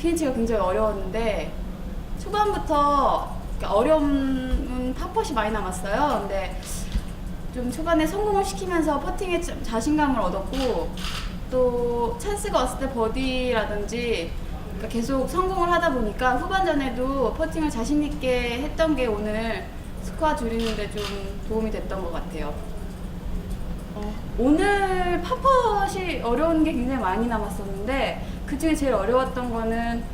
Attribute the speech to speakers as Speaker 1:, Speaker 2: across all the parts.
Speaker 1: 퍼팅치가 굉장히 어려웠는데 초반부터 어려운 팝펫이 많이 남았어요. 근데 좀 초반에 성공을 시키면서 퍼팅에 좀 자신감을 얻었고 또 찬스가 왔을 때 버디라든지 그러니까 계속 성공을 하다 보니까 후반전에도 퍼팅을 자신 있게 했던 게 오늘 스코어 줄이는데 좀 도움이 됐던 것 같아요. 어, 오늘 팝펫이 어려운 게 굉장히 많이 남았었는데 그 중에 제일 어려웠던 거는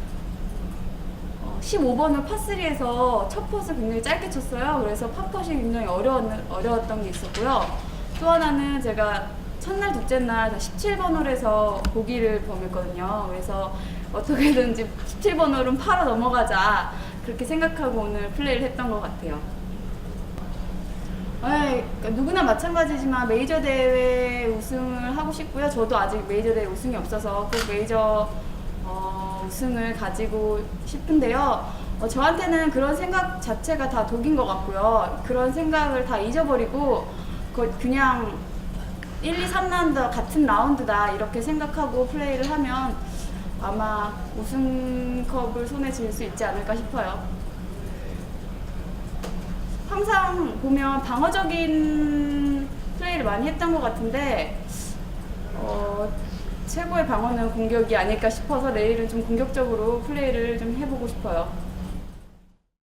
Speaker 1: 어, 15번을 파3에서 첫 펫을 굉장히 짧게 쳤어요. 그래서 팝펫이 굉장히 어려웠, 어려웠던 게 있었고요. 또 하나는 제가 첫날, 둘째 날다 17번 홀에서 보기를 범했거든요. 그래서 어떻게든지 17번 홀은 팔아 넘어가자. 그렇게 생각하고 오늘 플레이를 했던 것 같아요. 그러니까 누구나 마찬가지지만 메이저 대회 우승을 하고 싶고요. 저도 아직 메이저 대회 우승이 없어서 꼭 메이저 어, 우승을 가지고 싶은데요. 어, 저한테는 그런 생각 자체가 다 독인 것 같고요. 그런 생각을 다 잊어버리고 그- 그냥 1, 2, 3라운드 같은 라운드다 이렇게 생각하고 플레이를 하면 아마 우승컵을 손에 쥘 수 있지 않을까 싶어요. 항상 보면 방어적인 플레이를 많이 했던 것 같은데 어, 최고의 방어는 공격이 아닐까 싶어서 내일은 좀 공격적으로 플레이를 좀 해보고 싶어요.